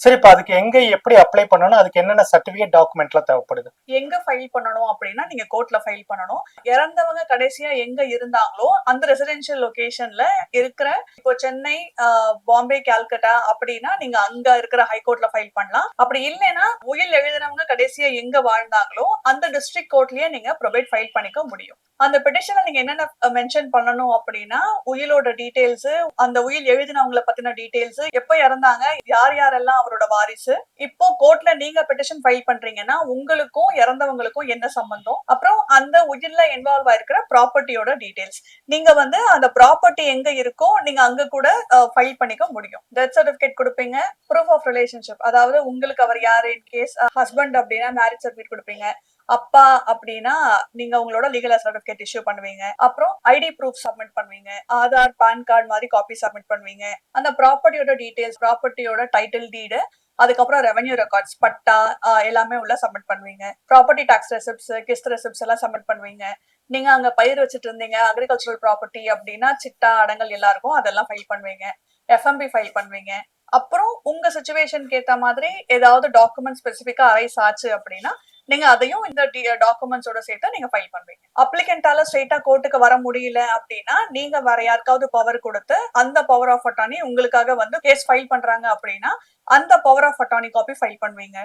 சரி இப்ப அதுக்கு எங்க எப்படி அப்ளை பண்ணணும் அதுக்கு என்னென்ன சர்டிபிகேட் டாக்குமெண்ட்லாம் தேவைப்படுது? எங்க ஃபைல் பண்ணணும் அப்படின்னா நீங்க கோர்ட்ல ஃபைல் பண்ணணும். இறந்தவங்க கடைசியா எங்க இருந்தாங்களோ அந்த ரெசிடென்ஷியல் லொகேஷன்ல இருக்கிற இப்போ சென்னை பாம்பே கால்கட்டா அப்படின்னா நீங்க அங்க இருக்கிற ஹைகோர்ட்ல ஃபைல் பண்ணலாம். அப்படி இல்லைன்னா உயில் எழுதினவங்க கடைசியா எங்க வாழ்ந்தாங்களோ அந்த டிஸ்ட்ரிக்ட் கோர்ட்லயே நீங்க ப்ரொவைட் ஃபைல் பண்ணிக்க முடியும். அந்த பெட்டிஷன்ல நீங்க என்னென்ன மென்ஷன் பண்ணணும் அப்படின்னா உயிலோட டீடைல்ஸ் அந்த உயில் எழுதினவங்கள பத்தின டீடைல்ஸ் எப்ப இறந்தாங்க யார் யாரெல்லாம் அவரோட வாரிசு இப்போ கோர்ட்ல நீங்க பெட்டிஷன் ஃபைல் பண்றீங்கன்னா உங்களுக்கும் இறந்தவங்களுக்கும் என்ன சம்பந்தம்? அப்புறம் அந்த உயில்ல இன்வால்வ் ஆயிருக்கிற ப்ராப்பர்ட்டியோட டீடைல்ஸ் நீங்க வந்து அந்த ப்ராப்பர்ட்டி எங்க இருக்கோ நீங்க அங்க கூட ஃபைல் பண்ணிக்க முடியும். டெத் சர்டிபிகேட் கொடுப்பீங்க ப்ரூஃப் ஆஃப் ரிலேஷன்ஷிப் அதாவது உங்களுக்கு அவர் யார்? இன் கேஸ் ஹஸ்பண்ட் அப்படின்னா மேரேஜ் சர்டிபிகேட் கொடுப்பீங்க. அப்பா அப்படின்னா நீங்க உங்களோட லீகல் சர்டிபிகேட் இஷ்யூ பண்ணுவீங்க. அப்புறம் ஐடி ப்ரூஃப் சப்மிட் பண்ணுவீங்க. ஆதார் பான் கார்டு மாதிரி காப்பி சப்மிட் பண்ணுவீங்க. அந்த ப்ராப்பர்ட்டியோட டீடைல்ஸ் ப்ராப்பர்ட்டியோட டைட்டில் டீடு அதுக்கப்புறம் ரெவன்யூ ரெக்கார்ட்ஸ் பட்டா எல்லாமே உள்ள சப்மிட் பண்ணுவீங்க. ப்ராப்பர்ட்டி டாக்ஸ் ரெசிப்ட்ஸ் கிஸ்ட் ரெசிப்ட்ஸ் எல்லாம் சப்மிட் பண்ணுவீங்க. நீங்க அங்க பயிர் வச்சுட்டு இருந்தீங்க அக்ரிகல்ச்சரல் ப்ராப்பர்ட்டி அப்படின்னா சிட்டா அடங்கல் எல்லாருக்கும் அதெல்லாம் ஃபைல் பண்ணுவீங்க. எஃப்எம்பி ஃபைல் பண்ணுவீங்க. அப்புறம் உங்க சுச்சுவேஷனுக்கு ஏத்த மாதிரி ஏதாவது டாக்குமெண்ட் ஸ்பெசிஃபிக்கா அரைஸ் ஆச்சு அப்படின்னா நீங்க அதையும் இந்த டாக்குமெண்ட்ஸோட சேர்த்து நீங்க ஃபைல் பண்ணுவீங்க. அப்ளிகண்டால ஸ்ட்ரெயிட்டா கோர்ட்டுக்கு வர முடியல அப்படின்னா நீங்க வேற யாருக்காவது பவர் கொடுத்து அந்த பவர் ஆஃப் அட்டானி உங்களுக்காக வந்து கேஸ் ஃபைல் பண்றாங்க அப்படின்னா அந்த power of attorney copy file பண்ணுவீங்க.